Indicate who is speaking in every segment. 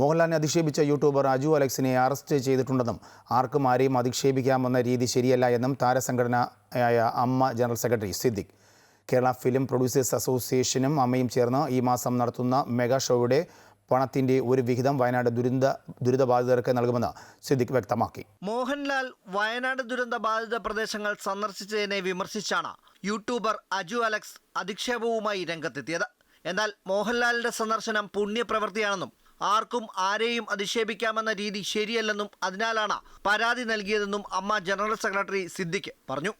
Speaker 1: മോഹൻലാലിനെ അധിക്ഷേപിച്ച യൂട്യൂബർ അജു അലക്സിനെ അറസ്റ്റ് ചെയ്തിട്ടുണ്ടെന്നും ആർക്കും ആരെയും അധിക്ഷേപിക്കാമെന്ന രീതി ശരിയല്ല എന്നും താരസംഘടനയായ AMMA general secretary Siddique. Kerala film producers അസോസിയേഷനും അമ്മയും ചേർന്ന് ഈ മാസം നടത്തുന്ന മെഗാ ഷോയുടെ പണത്തിന്റെ ഒരു വിഹിതം വയനാട് ദുരന്ത ദുരിതബാധിതർക്ക് നൽകുമെന്ന് സിദ്ദിഖ് വ്യക്തമാക്കി.
Speaker 2: മോഹൻലാൽ വയനാട് ദുരന്ത ബാധിത പ്രദേശങ്ങൾ സന്ദർശിച്ചതിനെ വിമർശിച്ചാണ് യൂട്യൂബർ അജു അലക്സ് അധിക്ഷേപവുമായി രംഗത്തെത്തിയത്. എന്നാൽ മോഹൻലാലിന്റെ സന്ദർശനം പുണ്യപ്രവൃത്തിയാണെന്നും ആർക്കും ആരെയും അധിക്ഷേപിക്കാമെന്ന രീതി ശരിയല്ലെന്നും അതിനാലാണ് പരാതി നൽകിയതെന്നും അമ്മ ജനറൽ സെക്രട്ടറി സിദ്ദിഖ് പറഞ്ഞു.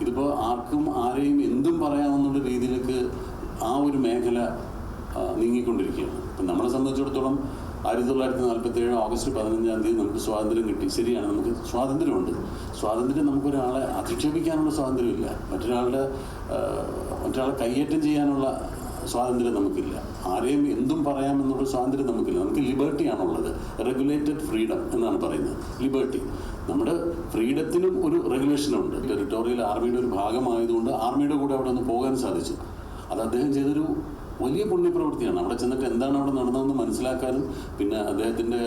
Speaker 3: ഇതിപ്പോൾ ആർക്കും ആരെയും എന്തും പറയാമെന്നുള്ള രീതിയിലേക്ക് ആ ഒരു മേഖല നീങ്ങിക്കൊണ്ടിരിക്കുകയാണ്. ഇപ്പം നമ്മളെ സംബന്ധിച്ചിടത്തോളം ആയിരത്തി തൊള്ളായിരത്തി നാൽപ്പത്തി ഏഴ് ഓഗസ്റ്റ് പതിനഞ്ചാം തീയതി നമുക്ക് സ്വാതന്ത്ര്യം കിട്ടി. ശരിയാണ് നമുക്ക് സ്വാതന്ത്ര്യമുണ്ട്. സ്വാതന്ത്ര്യം നമുക്കൊരാളെ അധിക്ഷേപിക്കാനുള്ള സ്വാതന്ത്ര്യമില്ല. മറ്റൊരാളുടെ മറ്റൊരാളെ കയ്യേറ്റം ചെയ്യാനുള്ള സ്വാതന്ത്ര്യം നമുക്കില്ല. ആരെയും എന്തും പറയാമെന്നുള്ള സ്വാതന്ത്ര്യം നമുക്കില്ല. നമുക്ക് ലിബർട്ടിയാണുള്ളത് റെഗുലേറ്റഡ് ഫ്രീഡം എന്നാണ് പറയുന്നത്. ലിബർട്ടി നമ്മുടെ ഫ്രീഡത്തിനും ഒരു റെഗുലേഷനുണ്ട് ടെറിട്ടോറിയൽ ആർമിയുടെ ഒരു ഭാഗമായതുകൊണ്ട് ആർമിയുടെ കൂടെ അവിടെ ഒന്ന് പോകാൻ സാധിച്ചു. അത് അദ്ദേഹം ചെയ്തൊരു വലിയ പുണ്യപ്രവൃത്തിയാണ്. അവിടെ ചെന്നിട്ട് എന്താണ് അവിടെ നടന്നതെന്ന് മനസ്സിലാക്കാനും പിന്നെ അദ്ദേഹത്തിന്റെ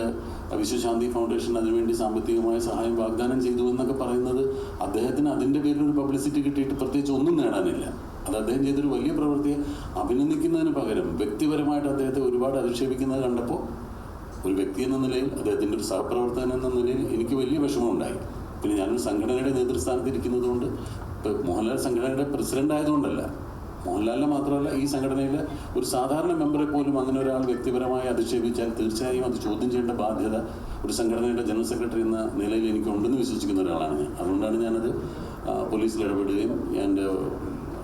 Speaker 3: വിശ്വശാന്തി ഫൗണ്ടേഷൻ അതിനുവേണ്ടി സാമ്പത്തികമായ സഹായം വാഗ്ദാനം ചെയ്തു എന്നൊക്കെ പറയുന്നത് അദ്ദേഹത്തിന് അതിന്റെ പേരിൽ ഒരു പബ്ലിസിറ്റി കിട്ടിയിട്ട് പ്രത്യേകിച്ച് ഒന്നും നേടാനില്ല. അത് അദ്ദേഹം ചെയ്തൊരു വലിയ പ്രവൃത്തിയെ അഭിനന്ദിക്കുന്നതിന് പകരം വ്യക്തിപരമായിട്ട് അദ്ദേഹത്തെ ഒരുപാട് അധിക്ഷേപിക്കുന്നത് കണ്ടപ്പോൾ ഒരു വ്യക്തി എന്ന നിലയിൽ അദ്ദേഹത്തിന്റെ ഒരു സഹപ്രവർത്തകൻ എന്ന നിലയിൽ എനിക്ക് വലിയ വിഷമമുണ്ടായി. പിന്നെ ഞാനൊരു സംഘടനയുടെ നേതൃസ്ഥാനത്ത് ഇരിക്കുന്നത് കൊണ്ട് മോഹൻലാൽ സംഘടനയുടെ പ്രസിഡന്റ് ആയതുകൊണ്ടല്ല മോഹൻലാലിനെ മാത്രമല്ല ഈ സംഘടനയിലെ ഒരു സാധാരണ മെമ്പറെ പോലും അങ്ങനെ ഒരാൾ വ്യക്തിപരമായി അധിക്ഷേപിച്ചാൽ തീർച്ചയായും അത് ചോദ്യം ചെയ്യേണ്ട ബാധ്യത ഒരു സംഘടനയുടെ ജനറൽ സെക്രട്ടറി എന്ന നിലയിൽ എനിക്ക് ഉണ്ടെന്ന് വിശ്വസിക്കുന്ന ഒരാളാണ് ഞാൻ. അതുകൊണ്ടാണ് ഞാനത് പോലീസിൽ ഇടപെടുകയും എന്റെ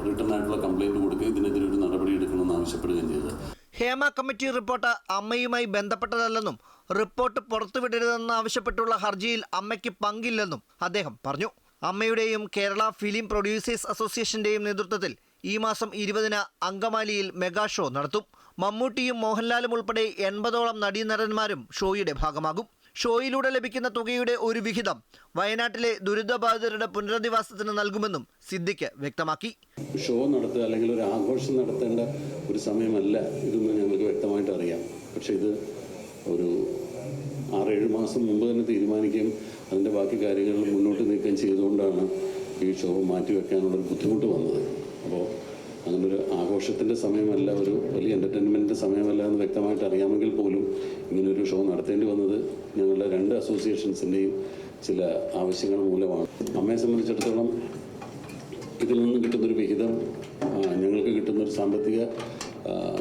Speaker 3: റിട്ടേൺ ആയിട്ടുള്ള കൊടുക്കുക. ഇതിനെതിരെ ഒരു നടപടി എടുക്കണമെന്ന് ആവശ്യപ്പെടുകയും ചെയ്തത്
Speaker 2: ഹേമ കമ്മിറ്റി റിപ്പോർട്ട് അമ്മയുമായി ബന്ധപ്പെട്ടതല്ലെന്നും റിപ്പോർട്ട് പുറത്തുവിടരുതെന്ന് ആവശ്യപ്പെട്ടുള്ള ഹർജിയിൽ അമ്മയ്ക്ക് പങ്കില്ലെന്നും അദ്ദേഹം പറഞ്ഞു. അമ്മയുടെയും കേരള ഫിലിം പ്രൊഡ്യൂസേഴ്സ് അസോസിയേഷന്റെയും നേതൃത്വത്തിൽ ഈ മാസം ഇരുപതിന് അങ്കമാലിയിൽ മെഗാ ഷോ നടത്തും. മമ്മൂട്ടിയും മോഹൻലാലും ഉൾപ്പെടെ എൺപതോളം നടീനടന്മാരും ഷോയുടെ ഭാഗമാകും. ഷോയിലൂടെ ലഭിക്കുന്ന തുകയുടെ ഒരു വിഹിതം വയനാട്ടിലെ ദുരിതബാധിതരുടെ പുനരധിവാസത്തിന് നൽകുമെന്നും സിദ്ദിഖ് വ്യക്തമാക്കി.
Speaker 3: ഷോ നടത്തുക അല്ലെങ്കിൽ ഒരു ആഘോഷം നടത്തേണ്ട ഒരു സമയമല്ല ഇതെന്ന് ഞങ്ങൾക്ക് വ്യക്തമായിട്ട് അറിയാം. പക്ഷേ ഇത് ഒരു ആറേഴ് മാസം മുമ്പ് തന്നെ തീരുമാനിക്കുകയും അതിന്റെ ബാക്കി കാര്യങ്ങൾ മുന്നോട്ട് നീക്കം ചെയ്തുകൊണ്ടാണ് ഈ ഷോ മാറ്റിവെക്കാനുള്ളൊരു ബുദ്ധിമുട്ട് വന്നത്. അപ്പോൾ അങ്ങനൊരു ആഘോഷത്തിന്റെ സമയമല്ല ഒരു വലിയ എന്റർടൈൻമെന്റിന്റെ സമയമല്ല എന്ന് വ്യക്തമായിട്ട് അറിയാമെങ്കിൽ പോലും ഇങ്ങനൊരു ഷോ നടത്തേണ്ടി വന്നത് ഞങ്ങളുടെ രണ്ട് അസോസിയേഷൻസിന്റെയും ചില ആവശ്യങ്ങൾ മൂലമാണ്. അമ്മയെ സംബന്ധിച്ചിടത്തോളം ഇതിൽ നിന്ന് കിട്ടുന്നൊരു വിഹിതം ഞങ്ങൾക്ക് കിട്ടുന്നൊരു സാമ്പത്തിക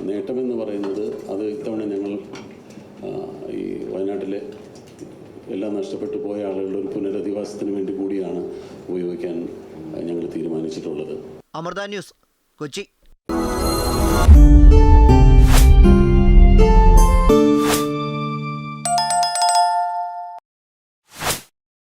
Speaker 3: നേട്ടമെന്ന് പറയുന്നത് അത് ഇത്തവണ ഞങ്ങൾ ഈ വയനാട്ടിലെ എല്ലാം നഷ്ടപ്പെട്ടു പോയ ആളുകളുടെ ഒരു പുനരധിവാസത്തിന് വേണ്ടി കൂടിയാണ് ഉപയോഗിക്കാൻ ഞങ്ങൾ തീരുമാനിച്ചിട്ടുള്ളത്.
Speaker 2: അമൃത ന്യൂസ്. こっち。